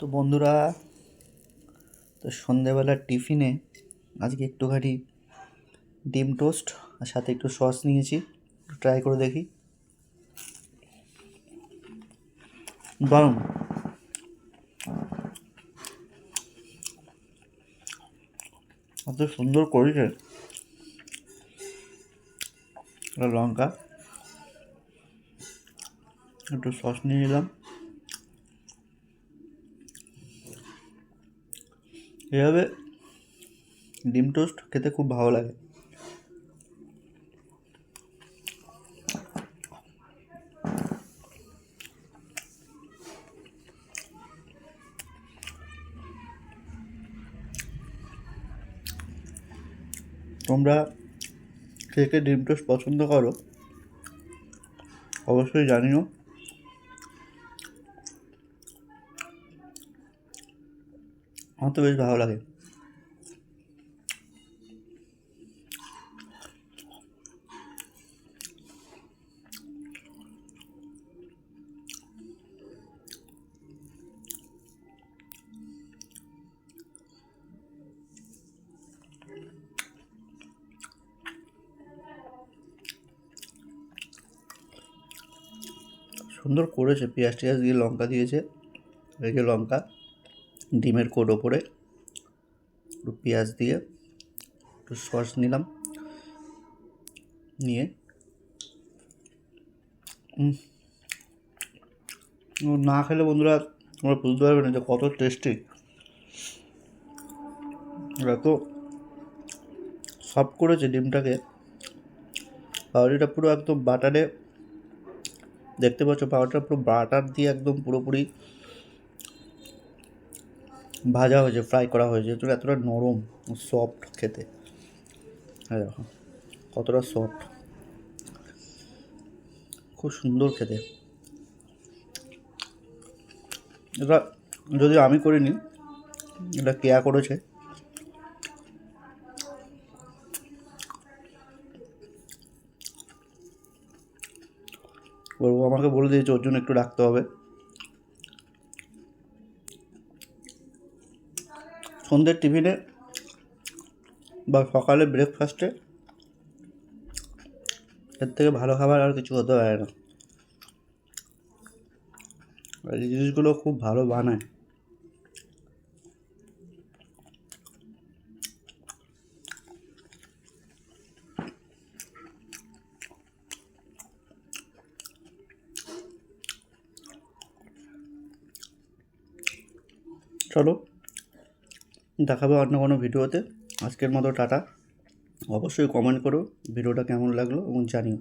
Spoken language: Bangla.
তো বন্ধুরা, তো সন্ধেবেলার টিফিনে আজকে একটুখানি ডিম টোস্ট আর সাথে একটু সস নিয়েছি ট্রাই করে দেখি। দারুণ এত সুন্দর করেছে। লঙ্কা, একটু সস নিয়ে নিলাম। এভাবে ডিম টোস্ট খেতে খুব ভালো লাগে। তোমরা কে কে ডিম টোস্ট পছন্দ করো, অবশ্যই জানিও। আমার তো বেশ ভালো লাগে। সুন্দর করেছে পেঁয়াজ টিয়াজ দিয়ে লঙ্কা দিয়েছে যে লঙ্কা। ডিমের কোড ওপরে, একটু পেঁয়াজ দিয়ে একটু সস নিলাম, নিয়ে না খেলে বন্ধুরা তোমরা বুঝতে পারবে না যে কত টেস্টি এত সফট করেছে ডিমটাকে। পাউরিটা পুরো একদম বাটারে, দেখতে পাচ্ছ পাউডারটা পুরো বাটার দিয়ে একদম পুরোপুরি ভাজা হয়েছে ফ্রাই করা হয়েছে তো এতটা নরম সফট খেতে। হ্যাঁ দেখো, কতটা সফট খুব সুন্দর খেতে। এটা যদি আমি করিনি এটা কেয়া করেছে? ও আমাকে বলে দিয়েছে, ওর জন্য একটু রাখতে হবে। সন্ধ্যের টিফিনে বা সকালে ব্রেকফাস্টে এর থেকে ভালো খাবার আর কিছু হতে পারে না। এই জিনিসগুলো খুব ভালো বানায়। চলো। দেখাবে অন্য কোনো ভিডিওতে। আজকের মতো টাটা। অবশ্যই কমেন্ট করো, ভিডিওটা কেমন লাগল এবং জানিও।